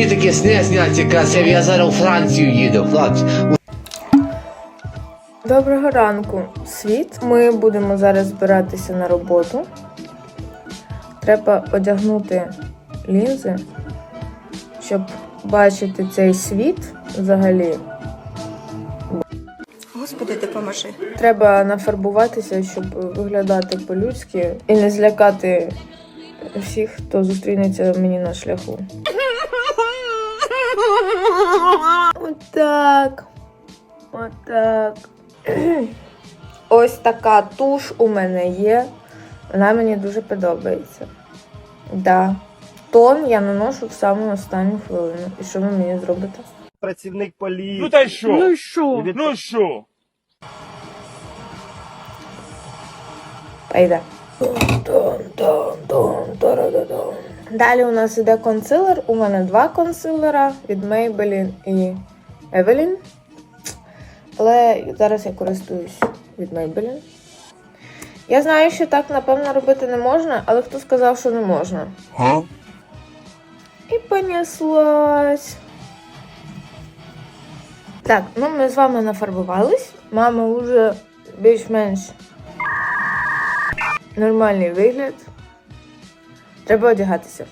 Мені таке сни сняться красиві, я зараз у Францію їду, хлопці. Доброго ранку, світ. Ми будемо зараз збиратися на роботу. Треба одягнути лінзи, щоб бачити цей світ взагалі. Господи, допоможи. Треба нафарбуватися, щоб виглядати по-людськи і не злякати всіх, хто зустрінеться мені на шляху. Отак. Отак. Ось така туш у мене є. Вона мені дуже подобається. Да. Тон я наношу в саму останню хвилину. І що ви мені зробите? працівник поліції. Ну та й що? Ну, що? Ну що? Пойде. Далі у нас іде консилер. У мене два консилера від Maybelline і Evelyn. Але зараз я користуюсь від Maybelline. Я знаю, що так напевно робити не можна, але хто сказав, що не можна? Га? І понеслась. Так, ну ми з вами нафарбувались. Мама вже більш-менш нормальний вигляд. Треба одягатися.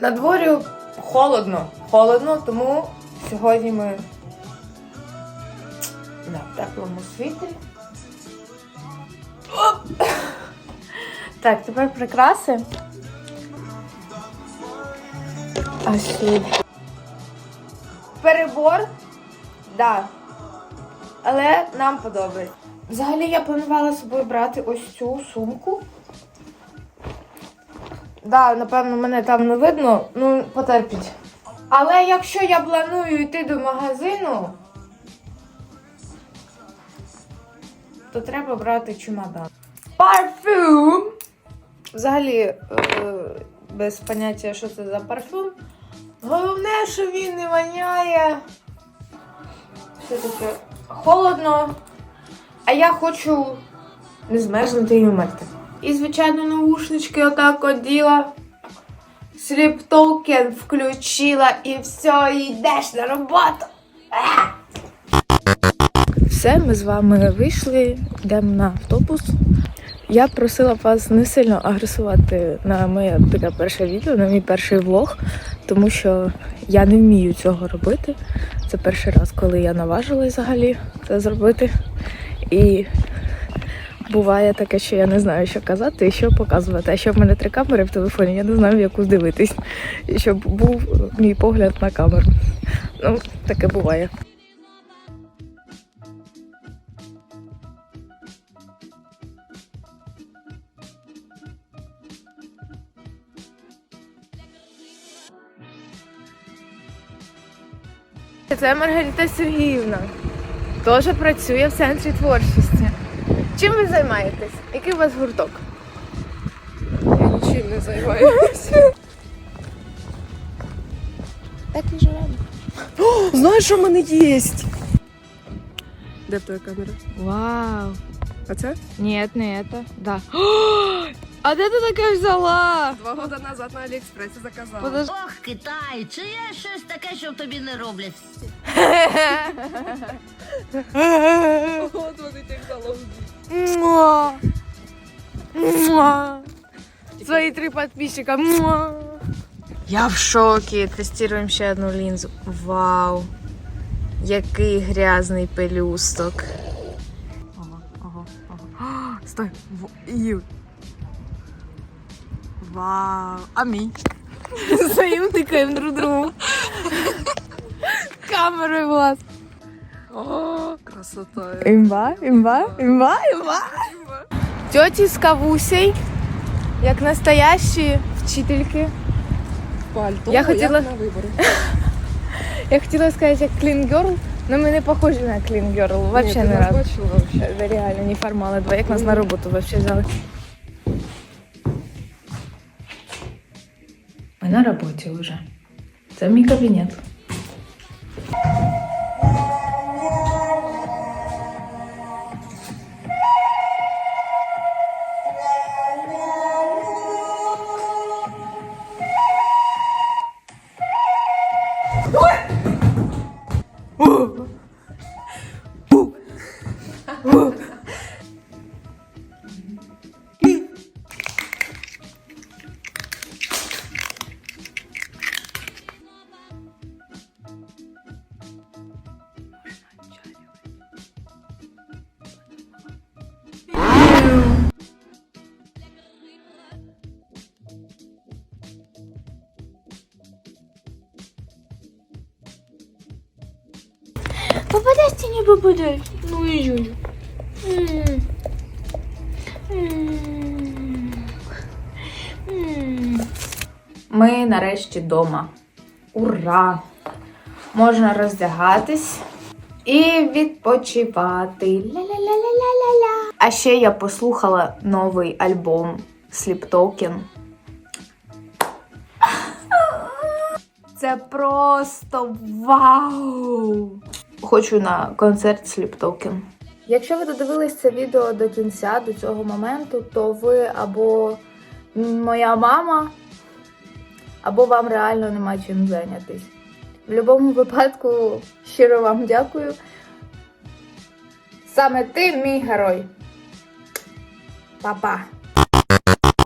На дворі холодно. Холодно, тому сьогодні ми на теплому світлі. Так, тепер прикраси. А ще перебор, да. Але нам подобається. Взагалі я планувала собою брати ось цю сумку. Да, напевно, мене там не видно, ну потерпіть. Але якщо я планую йти до магазину, то треба брати чемодан. Парфюм! Взагалі, е, без поняття, що це за парфюм. Головне, що він не воняє. Все таке холодно. А я хочу не змерзнути і вмерти. І, звичайно, наушнички отак оділа. Token включила і все, і йдеш на роботу. Все, ми з вами вийшли, йдемо на автобус. Я просила вас не сильно агресувати на моє таке перше відео, на мій перший влог, тому що я не вмію цього робити. Це перший раз, коли я наважилась взагалі це зробити. І буває таке, що я не знаю, що казати і що показувати. А що в мене три камери в телефоні, я не знаю, в яку здивитись. Щоб був мій погляд на камеру. Ну, таке буває. Це Маргарита Сергіївна. Теж працює в центрі творчості. Чим ви займаєтесь? Який у вас гурток? Я нічим не займаюся. Так і живемо. Знаєш, що в мене є? Де твоя камера? Вау! А це? Нет, не это. Да. А де ти таке взяла? Два роки назад на Аліекспресі заказала. Подож... Ох, Китай, чи є щось таке, що тобі не роблять? От вони тих залогів. Муа. Муа. Свои три подписчика. Муа. Я в шокі. Тестуємо ще одну лінзу. Вау. Який грязний пелюсток. Ага, ага, ага. А, Стой. В- Ю. Вау. А мій? Своїм тикаємо друг другу. Камерою влас. О, красота. Імба, імба, імба, імба. Тьоті з кавусей, як настоящі вчительки. Пальто. Я хотіла- як на вибори. Я хотіла сказати, як clean girl, але ми не похожі на clean girl. Вообще не раз. бачила вообще? Це реально не формали два, як нас на роботу вообще взяли. Ми на роботі вже. Це мій кабінет. не попадает. Ну ой-ой. Ми нарешті вдома. Ура! Можна роздягатись і відпочивати. Ля-ля-ля-ля-ля-ля. А ще я послухала новий альбом Sleep Token. Це просто вау! Хочу на концерт Token. Якщо ви додивились це відео до кінця, до цього моменту, то ви або моя мама, або вам реально нема чим зайнятись. В будь-якому випадку щиро вам дякую. Саме ти мій герой. Па-па!